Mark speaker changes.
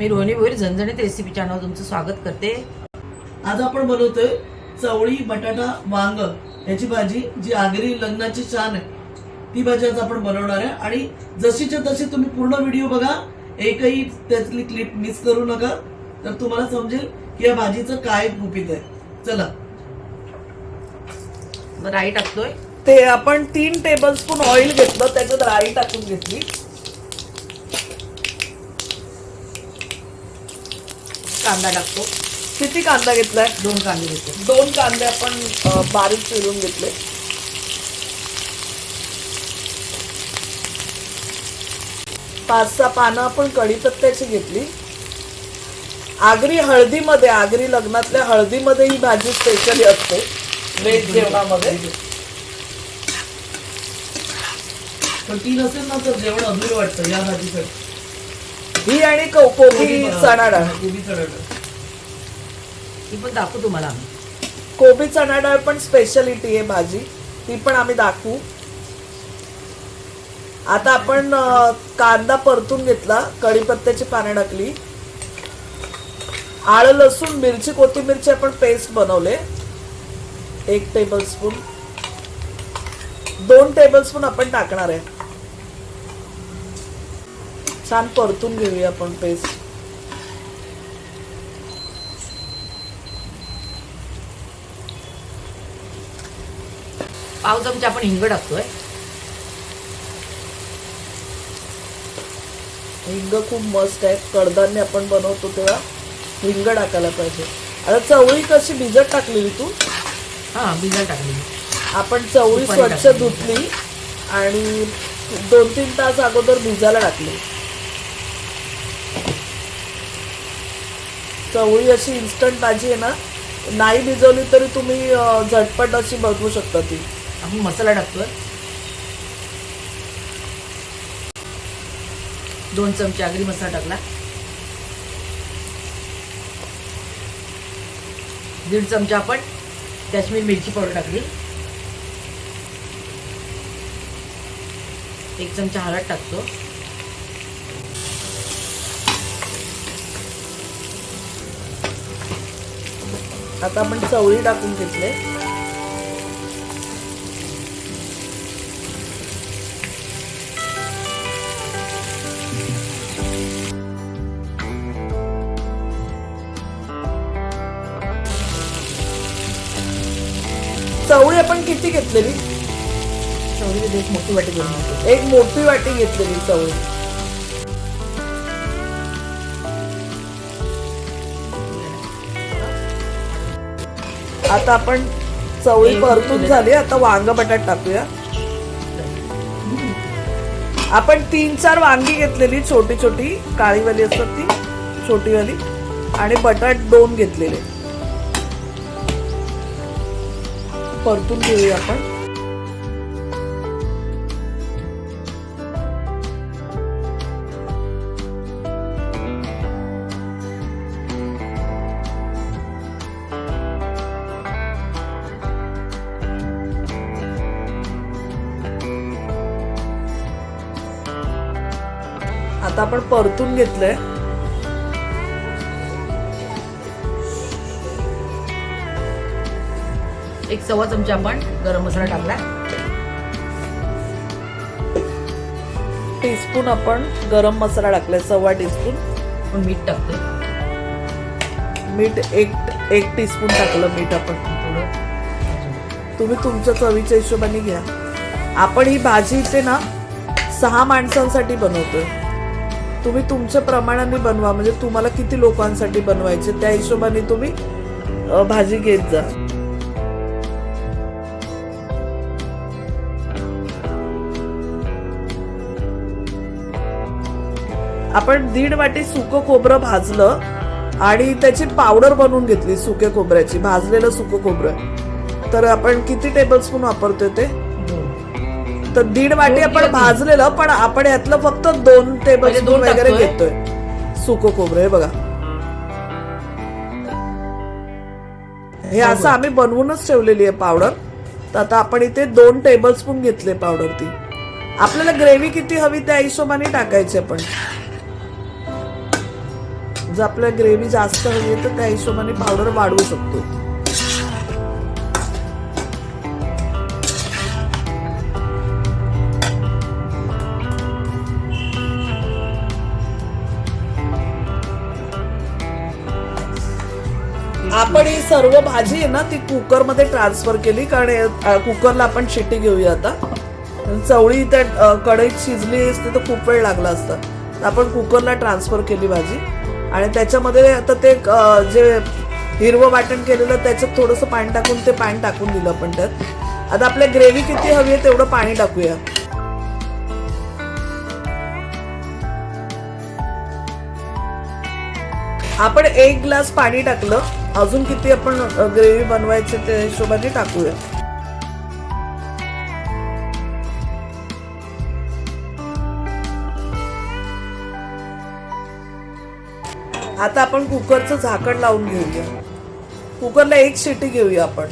Speaker 1: मी रोहिणी भोईर झणझणीत recipe channel तुमचं स्वागत करते.
Speaker 2: आज आपण बनवतोय चवळी बटाटा वांग. याची भाजी जी आगरी लग्नाची छान आहे. ती भाजी आज आपण बनवणार आहे. आणि जशीच्या तशी तुम्ही पूर्ण व्हिडिओ बघा. एकही त्यातली क्लिप मिस करू नका. तर तुम्हाला समजेल की या भाजीचं काय गुपित आहे. चला.
Speaker 1: राई टाकतोय.
Speaker 2: ते आपण तीन टेबल स्पून ऑइल घेतलं. त्याच्यात राई टाकून घेतली.
Speaker 1: कांदा टाकतो.
Speaker 2: किती कांदा घेतलाय?
Speaker 1: दोन कांदे घेतो
Speaker 2: दोन कांदे आपण अ, बारीक चिरून घेतले. पाच सहा पानं आपण कढीपत्त्याची घेतली. आगरी हळदीमध्ये आगरी लग्नातल्या हळदीमध्ये ही भाजी स्पेशली असते. व्हेज जेवणामध्ये. पण ती नसेल ना तर जेवण अधुर वाटतं या भाजीसाठी. ही आणि को- कोबी चणा डाळ कोबी
Speaker 1: ती पण दाखवू तुम्हाला आम्ही.
Speaker 2: कोबी चणा डाळ पण स्पेशालिटी आहे भाजी. ती पण आम्ही दाखवू. आता आपण अ, कांदा परतून घेतला. कढीपत्त्याची पानं टाकली आळ लसूण मिरची कोथिंबीरची आपण पेस्ट बनवले. एक टेबल स्पून दोन टेबल स्पून आपण टाकणार आहे. छान परतून घेऊया आपण पेस्ट
Speaker 1: पाव चमचा आपण हिंग टाकतोय.
Speaker 2: हिंग खूप मस्त आहे. कडधान्य आपण बनवतो तेव्हा हिंग टाकायला पाहिजे. आता चवळी कशी भिजत टाकलेली तू?
Speaker 1: हा भिजत टाकली
Speaker 2: आपण चवळी स्वच्छ. धुतली आणि दोन तीन तास अगोदर भिजायला टाकली. चवळी अशी इन्स्टंट भाजी आहे ना नाही भिजवली तरी तुम्ही झटपट अशी बनवू शकता ती.
Speaker 1: आपण मसाला टाकतोय. दोन चमचे आगरी मसाला टाकला. दीड चमचा आपण काश्मीर मिरची पावडर टाकली. एक चमचा हळद टाकतो.
Speaker 2: आता आपण चवळी टाकून घेतले. चवळी आपण किती घेतलेली?
Speaker 1: चवळी एक मोठी वाटी करून घेतो
Speaker 2: एक मोठी वाटी घेतलेली चवळी. आता आपण चवळी परतून झाली आता वांग बटाट टाकूया. आपण तीन चार वांगी घेतलेली छोटी छोटी काळीवाली असतात ती छोटीवाली आणि बटाट दोन घेतलेले. परतून घेऊया आपण. आता आपण परतून घेतलंय.
Speaker 1: एक सव्वा चमचा आपण गरम मसाला टाकला
Speaker 2: टीस्पून आपण गरम मसाला टाकलाय सव्वा टीस्पून.
Speaker 1: मीठ टाकतोय.
Speaker 2: मीठ एक एक टीस्पून टाकलं मीठ आपण.
Speaker 1: थोडं.
Speaker 2: तुम्ही तुमच्या चवीच्या हिशोबाने घ्या. आपण ही भाजी इथे ना सहा माणसांसाठी बनवतोय. तुम्ही तुमच्या प्रमाणाने बनवा. म्हणजे तुम्हाला किती लोकांसाठी बनवायचे त्या हिशोबाने तुम्ही भाजी घेत जा. आपण दीड वाटी सुकं खोबरं भाजलं आणि त्याची पावडर बनवून घेतली सुके खोबऱ्याची भाजलेलं सुकं खोबरं. तर आपण किती टेबलस्पून वापरतोय ते? तर दीड वाटी आपण भाजलेलं पण आपण यातलं फक्त दोन टेबल
Speaker 1: म्हणजे दोन
Speaker 2: वगैरे? घेतोय. सुकं खोबरं हे बघा. हे असं आम्ही बनवूनच ठेवलेली आहे पावडर तर आता आपण इथे दोन टेबल स्पून घेतले पावडर ती आपल्याला ग्रेव्ही किती हवी त्या हिशोबाने टाकायची आपण. जर आपल्याला ग्रेव्ही जास्त हवी आहे तर त्या हिशोबाने पावडर वाढवू शकतो. आपण ही सर्व भाजी आहे ना ती कुकरमध्ये ट्रान्सफर केली कारण कुकरला आपण शिट्टी घेऊया आता. चवळी त्या कढईत शिजली असते तर खूप वेळ लागला असता. तर आपण कुकरला ट्रान्सफर केली भाजी. आणि त्याच्यामध्ये आता ते जे हिरवं वाटण केलेलं त्याच्यात थोडंसं पाणी टाकून ते पाणी टाकून दिलं आपण त्यात. आता आपल्या ग्रेव्ही किती हवी आहे तेवढं पाणी टाकूया. आपण एक ग्लास पाणी टाकलं. अजून किती आपण ग्रेव्ही बनवायचे त्या हिशोबाने टाकूया. आता आपण कुकरचं झाकण लावून घेऊया. कुकरला एक शिटी घेऊया आपण.